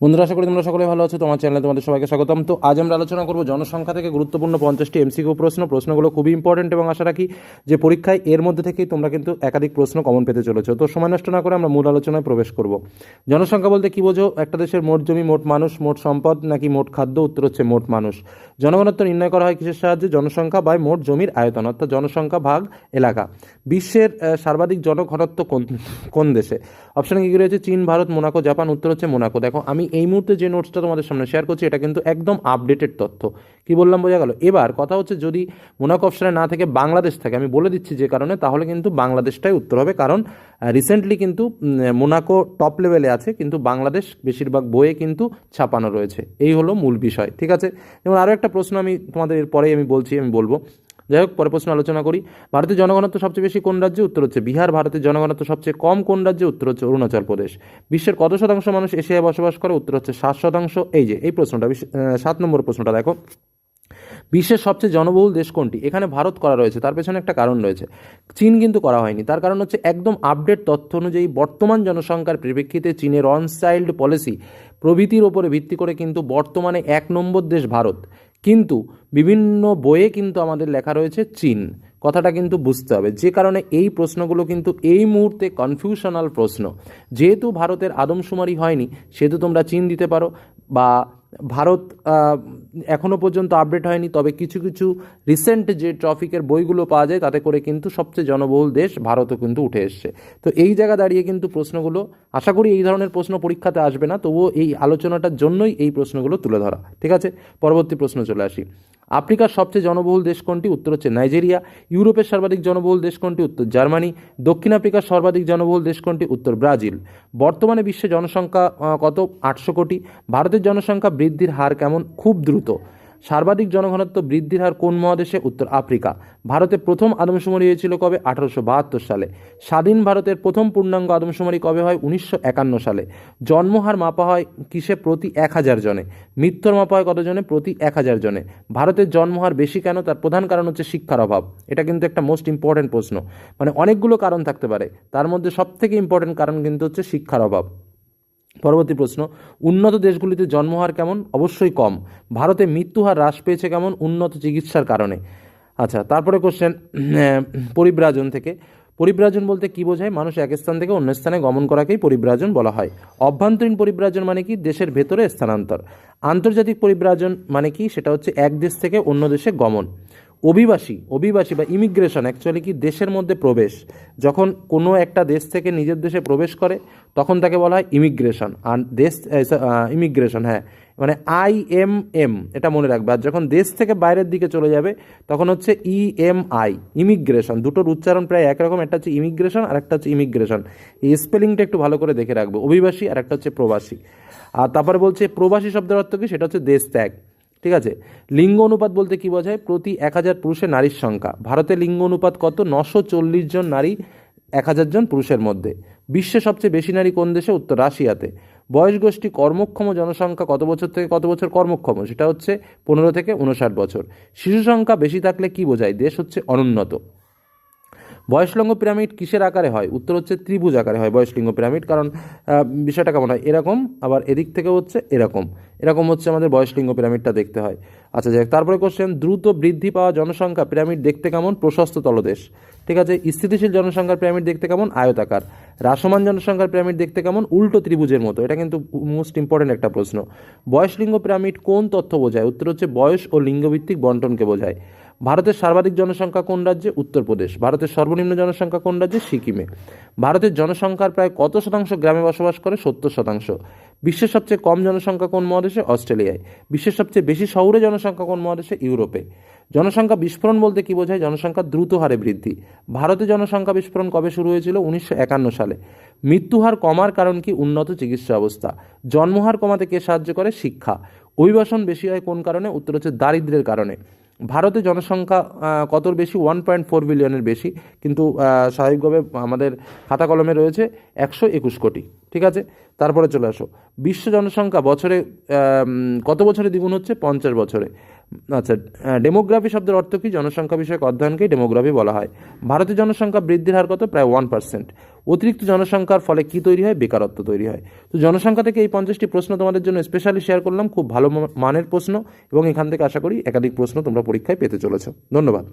বন্ধুরা, আশা করি তোমরা সকলে ভালো আছো। তোমার চ্যানেলে তোমাদের সবাইকে স্বাগতম। তো আজ আমরা আলোচনা করব জনসংখ্যা থেকে গুরুত্বপূর্ণ পঞ্চাশটি এমসিকিউ প্রশ্ন। প্রশ্নগুলো খুবই ইম্পর্টেন্ট এবং আশা রাখি যে পরীক্ষায় এর মধ্যে থেকেই তোমরা কিন্তু একাধিক প্রশ্ন কমন পেতে চলেছো। তো সময় নষ্ট না করে আমরা মূল আলোচনায় প্রবেশ করব। জনসংখ্যা বলতে কি বোঝো? একটা দেশের মোট জমি, মোট মানুষ, মোট সম্পদ, নাকি মোট খাদ্য? উত্তর হচ্ছে মোট মানুষ। জনগণত্ব নির্ণয় করা হয় কিসের সাহায্যে? জনসংখ্যা বা মোট জমির আয়তন, অর্থাৎ জনসংখ্যা ভাগ এলাকা। বিশ্বের সর্বাধিক জনঘনত্ব কোন কোন দেশে? অপশানে কি রয়েছে চীন, ভারত, মোনাকো, জাপান, উত্তর হচ্ছে মোনাকো। দেখো, আমি এই মুহূর্তে যে নোটসটা তোমাদের সামনে শেয়ার করছি, এটা কিন্তু একদম আপডেটেড তথ্য। কি বললাম, বোঝা গেল? এবার কথা হচ্ছে যদি মোনাকো অপশানে না থেকে বাংলাদেশ থাকে, আমি বলে দিচ্ছি যে কারণে, তাহলে কিন্তু বাংলাদেশটাই উত্তর হবে। কারণ রিসেন্টলি কিন্তু মোনাকো টপ লেভেলে আছে, কিন্তু বাংলাদেশ বেশিরভাগ বইয়ে কিন্তু ছাপানো রয়েছে। এই হলো মূল বিষয়, ঠিক আছে? যেমন আরও একটা প্রশ্ন আমি তোমাদের এর পরেই আমি বলছি, আমি বলব। যাই হোক পরে প্রশ্ন আলোচনা করি। ভারতের জনগণত্ব সবচেয়ে বেশি কোন রাজ্যে? উত্তর হচ্ছে বিহার। ভারতের জনগণত্ব সবচেয়ে কম কোন রাজ্যে? উত্তর হচ্ছে অরুণাচল প্রদেশ। বিশ্বের কত শতাংশ মানুষ এশিয়ায় বসবাস করে? উত্তর হচ্ছে সাত শতাংশ। এই যে, এই প্রশ্নটা সাত নম্বর প্রশ্নটা দেখো। বিশ্বের সবচেয়ে জনবহুল দেশ কোনটি? এখানে ভারত করা রয়েছে, তার পেছনে একটা কারণ রয়েছে। চীন কিন্তু করা হয়নি। তার কারণ হচ্ছে একদম আপডেট তথ্য অনুযায়ী বর্তমান জনসংখ্যার পরিপ্রেক্ষিতে চীনের অন চাইল্ড পলিসি প্রভৃতির ওপরে ভিত্তি করে কিন্তু বর্তমানে এক নম্বর দেশ ভারত। কিন্তু বিভিন্ন বইয়ে কিন্তু আমাদের লেখা রয়েছে চীন। কথাটা কিন্তু বুঝতে হবে। যে কারণে এই প্রশ্নগুলো কিন্তু এই মুহূর্তে কনফিউশনাল প্রশ্ন। যেহেতু ভারতের আদমশুমারি হয়নি, সেহেতু তোমরা চীন দিতে পারো বা ভারত এখনও এখনও পর্যন্ত আপডেট হয়নি, তবে কিছু কিছু রিসেন্ট যে ট্রফিকের বইগুলো পাওয়া যায়, তাতে করে কিন্তু সবচেয়ে জনবহুল দেশ ভারতও কিন্তু উঠে এসছে। তো এই জায়গা দাঁড়িয়ে কিন্তু প্রশ্নগুলো, আশা করি এই ধরনের প্রশ্ন পরীক্ষাতে আসবে না, তবুও এই আলোচনাটার জন্যই এই প্রশ্নগুলো তুলে ধরা। ঠিক আছে? পরবর্তী প্রশ্ন চলে আসি। আফ্রিকার সবচেয়ে জনবহুল দেশ কোনটি? উত্তর হচ্ছে নাইজেরিয়া। ইউরোপের সর্বাধিক জনবহুল দেশ কোনটি? উত্তর জার্মানি। দক্ষিণ আফ্রিকার সর্বাধিক জনবহুল দেশ কোনটি? উত্তর ব্রাজিল। বর্তমানে বিশ্বে জনসংখ্যা কত? আটশো কোটি। ভারতের জনসংখ্যা বৃদ্ধির হার কেমন? খুব দ্রুত। সর্বাধিক জনঘনত্ব বৃদ্ধির হার কোন মহাদেশে? উত্তর আফ্রিকা। ভারতে প্রথম আদমশুমারি হয়েছিল কবে? আঠারোশো বাহাত্তর সালে। স্বাধীন ভারতের প্রথম পূর্ণাঙ্গ আদমশুমারি কবে হয়? উনিশশো একান্ন সালে। জন্মহার মাপা হয় কিসে? প্রতি এক হাজার জনে। মৃত্যুর মাপা হয় কতজনে? প্রতি এক হাজার জনে। ভারতের জন্মহার বেশি কেন? তার প্রধান কারণ হচ্ছে শিক্ষার অভাব। এটা কিন্তু একটা মোস্ট ইম্পর্ট্যান্ট প্রশ্ন। মানে অনেকগুলো কারণ থাকতে পারে। তার মধ্যে সবথেকে ইম্পর্ট্যান্ট কারণ কিন্তু হচ্ছে শিক্ষার অভাব। পরবর্তী প্রশ্ন, উন্নত দেশগুলিতে জন্মহার কেমন? অবশ্যই কম। ভারতে মৃত্যুহার হ্রাস পেয়েছে কেমন? উন্নত চিকিৎসার কারণে। আচ্ছা তারপরে কোশ্চেন পরিব্রাজন থেকে। পরিব্রাজন বলতে কি বোঝায়? মানুষ এক স্থান থেকে অন্য স্থানে গমন করাকেই পরিব্রাজন বলা হয়। অভ্যন্তরীণ পরিব্রাজন মানে কি? দেশের ভেতরে স্থানান্তর। আন্তর্জাতিক পরিব্রাজন মানে কি? সেটা হচ্ছে এক দেশ থেকে অন্য দেশে গমন। অভিবাসী অভিবাসী বা ইমিগ্রেশন অ্যাকচুয়ালি কি দেশের মধ্যে প্রবেশ, যখন কোনো একটা দেশ থেকে নিজের দেশে প্রবেশ করে, তখন তাকে বলা হয় ইমিগ্রেশন আর দেশ ইমিগ্রেশন হ্যাঁ। মানে আই এম এম এটা মনে রাখবে। আর যখন দেশ থেকে বাইরের দিকে চলে যাবে, তখন হচ্ছে ই এম আই ইমিগ্রেশন দুটোর উচ্চারণ প্রায় একরকম, একটা হচ্ছে ইমিগ্রেশন আর একটা হচ্ছে ইমিগ্রেশন এই স্পেলিংটা একটু ভালো করে দেখে রাখবে। অভিবাসী আর একটা হচ্ছে প্রবাসী। আর তারপরে বলছে, প্রবাসী শব্দের অর্থ কি? সেটা হচ্ছে দেশ ত্যাগ। ঠিক আছে? লিঙ্গ অনুপাত বলতে কি বোঝায়? প্রতি এক হাজার পুরুষে নারীর সংখ্যা। ভারতে লিঙ্গ অনুপাত কত? নশো চল্লিশ জন নারী, এক হাজার জন পুরুষের মধ্যে। বিশ্বে সবচেয়ে বেশি নারী কোন দেশে? উত্তর রাশিয়াতে। বয়স গোষ্ঠী কর্মক্ষম জনসংখ্যা কত বছর থেকে কত বছর কর্মক্ষম? সেটা হচ্ছে পনেরো থেকে উনষাট বছর। শিশু সংখ্যা বেশি থাকলে কি বোঝায়? দেশ হচ্ছে অনুন্নত। বয়সলিঙ্গ পিরামিড কিসের আকারে হয়? উত্তর হচ্ছে ত্রিভুজ আকারে হয় বয়সলিঙ্গ পিরামিড, কারণ বিষয়টা কেমন হয়? এরকম, আবার এদিক থেকে হচ্ছে এরকম। এরকম হচ্ছে আমাদের বয়সলিঙ্গ পিরামিডটা দেখতে হয়। আচ্ছা যাই তারপরে কোশ্চেন দ্রুত বৃদ্ধি পাওয়া জনসংখ্যা পিরামিড দেখতে কেমন? প্রশস্ত তলদেশ। ঠিক আছে, স্থিতিশীল জনসংখ্যার পিরামিড দেখতে কেমন? আয়তাকার। হ্রাসমান জনসংখ্যার পিরামিড দেখতে কেমন? উল্টো ত্রিভুজের মতো। এটা কিন্তু মোস্ট ইম্পর্টেন্ট একটা প্রশ্ন। বয়সলিঙ্গ পিরামিড কোন তথ্য বোঝায়? উত্তর হচ্ছে বয়স ও লিঙ্গভিত্তিক বন্টনকে বোঝায়। ভারতের সর্বাধিক জনসংখ্যা কোন রাজ্যে? উত্তরপ্রদেশ। ভারতের সর্বনিম্ন জনসংখ্যা কোন রাজ্যে? সিকিমে। ভারতের জনসংখ্যার প্রায় কত শতাংশ গ্রামে বসবাস করে? সত্তর শতাংশ। বিশ্বের সবচেয়ে কম জনসংখ্যা কোন মহাদেশে? অস্ট্রেলিয়ায়। বিশ্বের সবচেয়ে বেশি শহুরে জনসংখ্যা কোন মহাদেশে? ইউরোপে। জনসংখ্যা বিস্ফোরণ বলতে কি বোঝায়? জনসংখ্যা দ্রুত হারে বৃদ্ধি। ভারতে জনসংখ্যা বিস্ফোরণ কবে শুরু হয়েছিল? উনিশশো একান্ন সালে। মৃত্যুহার কমার কারণ কি? উন্নত চিকিৎসা অবস্থা। জন্মহার কমাতে কে সাহায্য করে? শিক্ষা। অভিবাসন বেশি হয় কোন কারণে? উত্তর হচ্ছে দারিদ্র্যের কারণে। ভারতে জনসংখ্যা কতর বেশি? ওয়ান পয়েন্ট ফোর বিলিয়নের বেশি। কিন্তু স্বাভাবিকভাবে আমাদের খাতা কলমে রয়েছে একশো একুশ কোটি। ঠিক আছে? তারপরে চলে আসো। বিশ্ব জনসংখ্যা বছরে কত বছরে দ্বিগুণ হচ্ছে? পঞ্চাশ বছরে। আচ্ছা ডেমোগ্রাফি শব্দের অর্থ কী? জনসংখ্যা বিষয়ক অধ্যয়নকেই ডেমোগ্রাফি বলা হয়। ভারতের জনসংখ্যা বৃদ্ধির হার কত? প্রায় ওয়ান পার্সেন্ট অতিরিক্ত জনসংখ্যার ফলে কী তৈরি হয়? বেকারত্ব তৈরি হয়। তো জনসংখ্যা থেকে এই পঞ্চাশটি প্রশ্ন তোমাদের জন্য স্পেশালি শেয়ার করলাম। খুব ভালো মানের প্রশ্ন এবং এখান থেকে আশা করি একাধিক প্রশ্ন তোমরা পরীক্ষায় পেতে চলেছ। ধন্যবাদ।